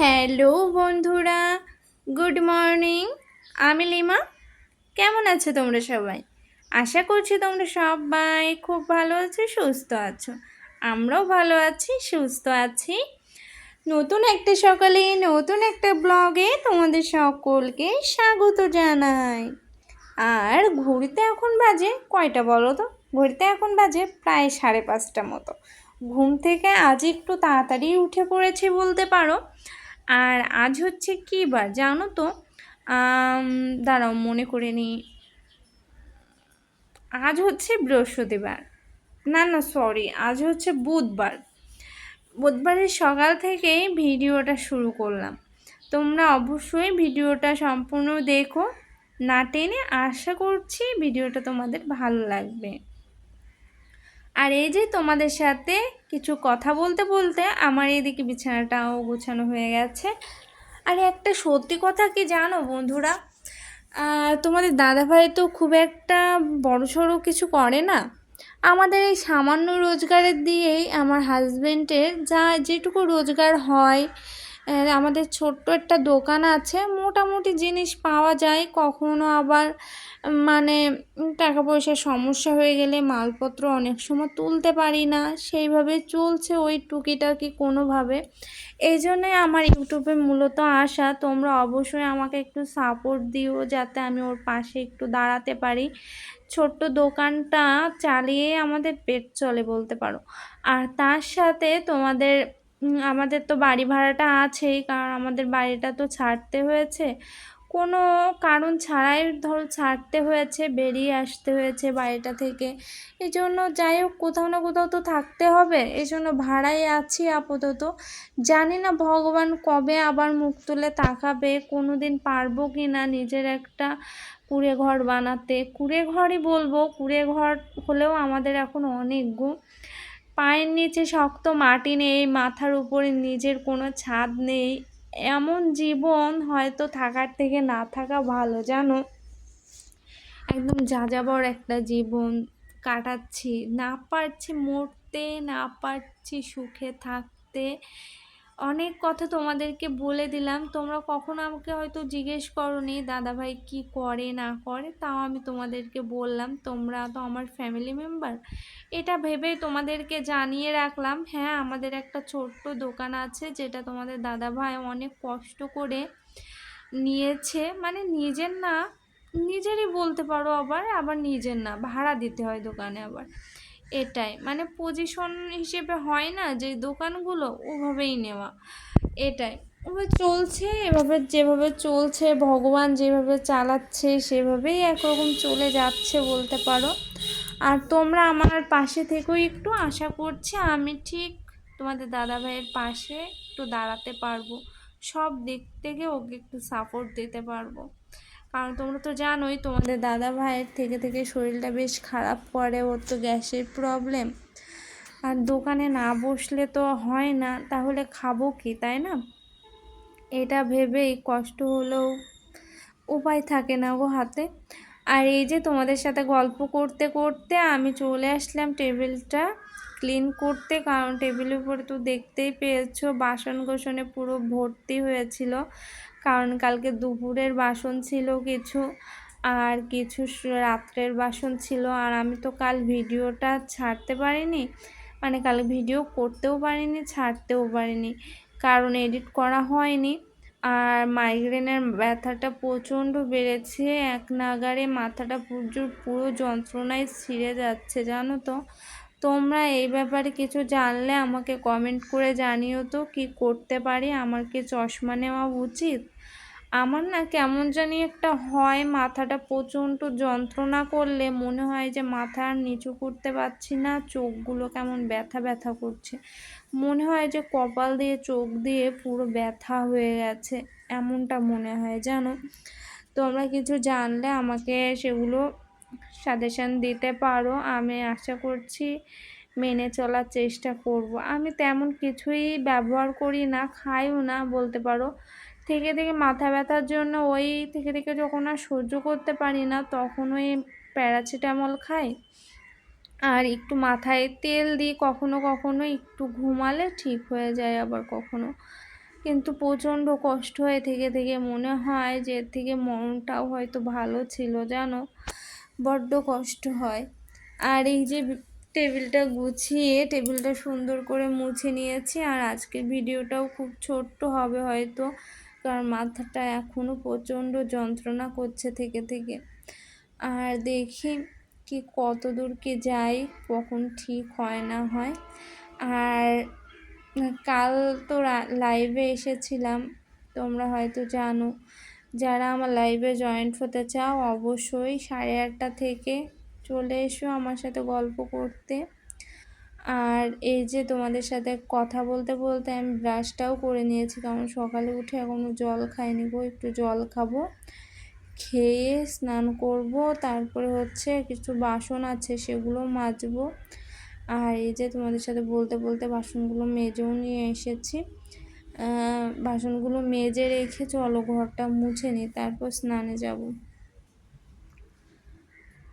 Hello বন্ধুরা, good morning. আমি lima. কেমন আছো তোমরা সবাই? আশা করছি তোমরা সবাই খুব ভালো আছো, সুস্থ আছো। আমরাও ভালো আছি, সুস্থ আছি। নতুন একটা সকালে, নতুন একটা ব্লগে তোমাদের সকলকে স্বাগত জানাই। আর ঘড়িতে এখন বাজে কয়টা বলো তো? ঘড়িতে এখন বাজে প্রায় সাড়ে পাঁচটা মতো। ঘুম থেকে আজ একটু তাড়াতাড়ি উঠে পড়েছে বলতে পারো। আর আজ হচ্ছে কী বার? জানো তো দাঁড়াও, মনে করে নিই। আজ হচ্ছে বৃহস্পতিবার। না না সরি আজ হচ্ছে বুধবার। বুধবারের সকাল থেকেই ভিডিওটা শুরু করলাম। তোমরা অবশ্যই ভিডিওটা সম্পূর্ণ দেখো, না টেনে আশা করছি ভিডিওটা তোমাদের ভালো লাগবে। আর এই যে তোমাদের সাথে কিছু কথা বলতে বলতে আমার এইদিকে বিছানাটাও গোছানো হয়ে গেছে। আর একটা সত্যি কথা কি জানো বন্ধুরা? তোমাদের দাদাভাই তো খুব একটা বড় সড়ো কিছু করে না। আমাদের এই সামান্য রোজগারের দিয়েই আমার হাজব্যান্ডের যা যেটুকু রোজগার হয় আমাদের ছোট্ট একটা দোকান আছে। মোটামুটি জিনিস পাওয়া যায়। কখনো আবার মানে টাকা পয়সার সমস্যা হয়ে গেলে মালপত্র অনেক সময় তুলতে পারি না। সেইভাবে চলছে ওই টুকিটাকি কোনোভাবে। এই জন্যে আমার ইউটিউবে মূলত আসা। তোমরা অবশ্যই আমাকে একটু সাপোর্ট দিও যাতে আমি ওর পাশে একটু দাঁড়াতে পারি। ছোট্ট দোকানটা চালিয়ে আমাদের পেট চলে বলতে পারো। আর তার সাথে তোমাদের আমাদের তো বাড়ি ভাড়াটা আছেই, কারণ আমাদের বাড়িটা তো ছাড়তে হয়েছে। কোনো কারণ ছাড়াই ধরো ছাড়তে হয়েছে, বেরিয়ে আসতে হয়েছে বাড়িটা থেকে। এই জন্য যাই হোক, কোথাও না কোথাও তো থাকতে হবে। এই জন্য ভাড়াই আছি আপাতত। জানি না ভগবান কবে আবার মুখ তুলে তাকাবে কোনো দিন পারব কি না নিজের একটা কুড়ে ঘর বানাতে। কুড়ে ঘরই বলব, কুড়ে ঘর হলেও আমাদের এখন অনেক গু পায়ের নিচে শক্ত মাটি নেই, মাথার উপরে নিজের কোনো ছাদ নেই। এমন জীবন হয়তো থাকার থেকে না থাকা ভালো, জানো? একদম যাযাবর একটা জীবন কাটাচ্ছি। না পারছি মরতে, না পারছি সুখে থাকতে। অনেক কথা তোমাদেরকে বলে দিলাম। তোমরা কখনো আমাকে হয়তো জিজ্ঞেস করো করনি, দাদাভাই কি করে, না করে? তাও আমি তোমাদেরকে বললাম, তোমরা তো আমার ফ্যামিলি মেম্বার এটা ভেবে তোমাদেরকে জানিয়ে রাখলাম। হ্যাঁ আমাদের একটা ছোট্ট দোকান আছে, যেটা তোমাদের দাদাভাই অনেক কষ্ট করে নিয়েছে। মানে নিজের না, নিজেরই বলতে পারো আবার আবার নিজের না, ভাড়া দিতে হয় দোকানে আবার। এটাই। মানে পজিশন হিসেবে হয় না যে দোকানগুলো ওভাবেই নেওয়া। এটাই। ওভাবে চলছে, এভাবে যেভাবে চলছে, ভগবান যেভাবে চালাচ্ছে, সেভাবেই একরকম চলে যাচ্ছে বলতে পারো। আর তোমরা আমার পাশে থেকেও একটু আশা করছি আমি ঠিক তোমাদের দাদা ভাইয়ের পাশে একটু দাঁড়াতে পারব। সব দিক থেকে ওকে একটু সাপোর্ট দিতে পারব। কারণ তোমরা তো জানোই তোমাদের দাদা ভাইয়ের থেকে থেকে শরীরটা বেশ খারাপ করে ওর তো গ্যাসের প্রবলেম আর দোকানে না বসলে তো হয় না, তাহলে খাব কি, তাই না? এটা ভেবেই কষ্ট হলেও উপায় থাকে না গো হাতে। আর এই যে তোমাদের সাথে গল্প করতে করতে আমি চলে আসলাম টেবিলটা ক্লিন করতে, কারণ টেবিলের উপরে তো দেখতেই পেয়েছ বাসন গোসনে পুরো ভর্তি হয়েছিল। কারণ কালকে দুপুরের বাসন ছিল কিছু আর কিছু রাত্রের বাসন ছিল আর আমি তো কাল ভিডিওটা ছাড়তে পারিনি। মানে কাল ভিডিও করতেও পারিনি, ছাড়তেও পারিনি। কারণ এডিট করা হয়নি আর মাইগ্রেনের ব্যথাটা প্রচণ্ড বেড়েছে। এক নাগারে মাথাটা প্রচুর পুরো যন্ত্রণায় ছিঁড়ে যাচ্ছে, জানো তো। তোমরা এই ব্যাপারে কিছু জানলে আমাকে কমেন্ট করে জানিও তো, কি করতে পারি? আমার কি চশমা নেওয়া উচিত? আমার না কেমন জানি একটা হয়, মাথাটা প্রচণ্ড যন্ত্রণা করলে মনে হয় যে মাথা আর নিচু করতে পারছি না, চোখগুলো কেমন ব্যথা ব্যথা করছে। মনে হয় যে কপাল দিয়ে, চোখ দিয়ে পুরো ব্যথা হয়ে গেছে, এমনটা মনে হয়, জানো? তোমরা কিছু জানলে আমাকে সেগুলো সাজেশান দিতে পারো, আমি আশা করছি মেনে চলার চেষ্টা করব। আমি তেমন কিছুই ব্যবহার করি না, খাইও না বলতে পারো। থেকে থেকে মাথা ব্যথার জন্য ওই থেকে থেকে যখন আর সহ্য করতে পারি না, তখন ওই প্যারাসিটামল খাই। আর একটু মাথায় তেল দিই, কখনো কখনো একটু ঘুমালে ঠিক হয়ে যায় আবার কখনো। কিন্তু প্রচণ্ড কষ্ট হয়ে, থেকে থেকে মনে হয় যে থেকে মনটাও হয়তো ভালো ছিল, জানো? বড্ড কষ্ট হয়। আর এই যে টেবিলটা গুছিয়ে, টেবিলটা সুন্দর করে মুছে নিয়েছি। আর আজকের ভিডিওটাও খুব ছোট্ট হবে হয়তো, কারণ মাথাটা এখনও প্রচণ্ড যন্ত্রণা করছে থেকে থেকে। আর দেখি কি কত দূর কি যাই, কখন ঠিক হয় না হয়। আর কাল তো লাইভে এসেছিলাম, তোমরা হয়তো জানো। যারা আমার লাইভে জয়েন্ট হতে চাও, অবশ্যই সাড়ে আটটা থেকে চলে এসো আমার সাথে গল্প করতে। আর এই যে তোমাদের সাথে কথা বলতে বলতে আমি ব্রাশটাও করে নিয়েছি, কারণ সকালে উঠে এখনও জল খাইনি গো, একটু জল খাব। খেয়ে স্নান করব, তারপরে হচ্ছে কিছু বাসন আছে সেগুলো মাজবো। আর এই যে তোমাদের সাথে বলতে বলতে বাসনগুলো মেজেও নিয়ে এসেছি। বাসনগুলো মেজে রেখে চলো, ঘরটা মুছে নিই তারপর স্নানে যাব।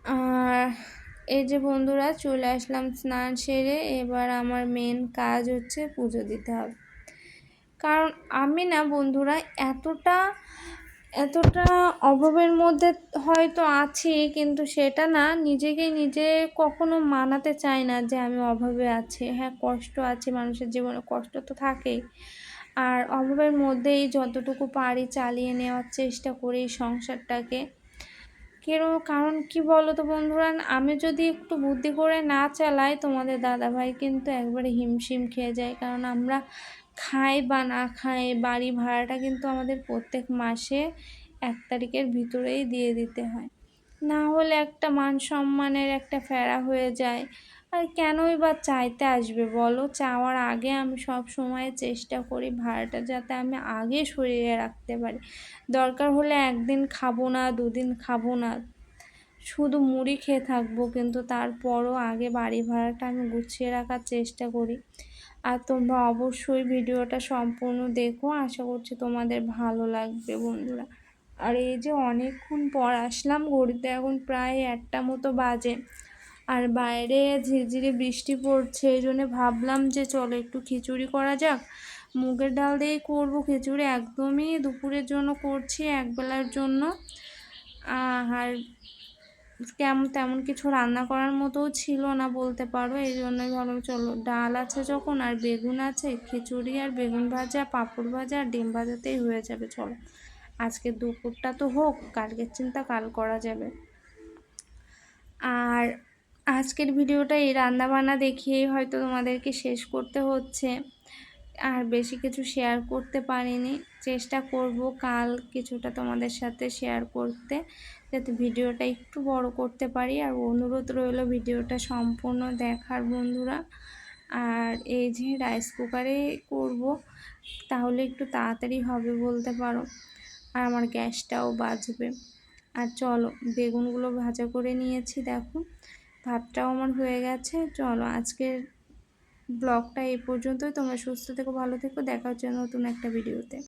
আর এই যে বন্ধুরা, চলে আসলাম স্নান সেরে। এবার আমার মেন কাজ হচ্ছে পুজো দিতে হবে। কারণ আমি না বন্ধুরা, এতটা এতটা অভাবের মধ্যে হয়তো আছি, কিন্তু সেটা না নিজেকে নিজে কখনো মানাতে চাই না যে আমি অভাবে আছি। হ্যাঁ কষ্ট আছে মানুষের জীবনে, কষ্ট তো থাকেই। আর অভাবের মধ্যেই যতটুকু পারি চালিয়ে নেওয়ার চেষ্টা করি সংসারটাকে। কেন? কারণ কি বলো তো বন্ধুরা, আমি যদি একটু বুদ্ধি করে না চালাই, তোমাদের দাদাভাই কিন্তু একবারে হিমশিম খেয়ে যায়। কারণ আমরা খাই বা না খাই, বাড়ি ভাড়াটা কিন্তু আমাদের প্রত্যেক মাসে এক তারিখের ভিতরেই দিয়ে দিতে হয়। না হলে একটা মান সম্মানের একটা ফেরা হয়ে যায়। আর কেনই বা চাইতে আসবে বলো? চাওয়ার আগে আমি সব সময় চেষ্টা করি ভাড়াটা যাতে আমি আগে সরিয়ে রাখতে পারি। দরকার হলে একদিন খাব না, দুদিন খাব না। শুধু মুড়ি খেয়ে থাকব কিন্তু তারপরও আগে বাড়ি ভাড়াটা আমি গুছিয়ে রাখার চেষ্টা করি। আর তোমরা অবশ্যই ভিডিওটা সম্পূর্ণ দেখো, আশা করছি তোমাদের ভালো লাগবে বন্ধুরা। আর এই যে অনেকক্ষণ পর আসলাম, ঘড়িতে এখন প্রায় একটা মতো বাজে। আর বাইরে ঝিরঝিরে বৃষ্টি পড়ছে, এই জন্যে ভাবলাম যে চলো একটু খিচুড়ি করা যাক। মুগের ডাল দিয়েই করব খিচুড়ি, একদমই দুপুরের জন্য করছি একবেলার জন্য। আর কেমন তেমন কিছু রান্না করার মতোও ছিল না বলতে পারো, এই জন্যই ভালো চলো ডাল আছে যখন আর বেগুন আছে, খিচুড়ি আর বেগুন ভাজা, পাঁপড় ভাজা আর ডিম ভাজাতেই হয়ে যাবে, চলো। আজকে দুপুরটা তো হোক, কালকের চিন্তা কাল করা যাবে। আর আজকের ভিডিওটা এই রান্নাবান্না দেখিয়েই হয়তো তোমাদেরকে শেষ করতে হচ্ছে। আর বেশি কিছু শেয়ার করতে পারিনি। চেষ্টা করব কাল কিছুটা তোমাদের সাথে শেয়ার করতে, যাতে ভিডিওটা একটু বড় করতে পারি। আর অনুরোধ রইল ভিডিওটা সম্পূর্ণ দেখার বন্ধুরা। আর এই যে রাইস কুকারে করব, তাহলে একটু তাড়াতাড়ি হবে বলতে পারো। আর আমার গ্যাসটাও বাজবে। আর চলো, বেগুনগুলো ভাজা করে নিয়েছি, দেখো। ভাতটাও আমার হয়ে গেছে। চলো আজকের ব্লগটা এই পর্যন্তই। তোমরা সুস্থ থেকো, ভালো থেকো। দেখা হচ্ছে নতুন একটা ভিডিওতে।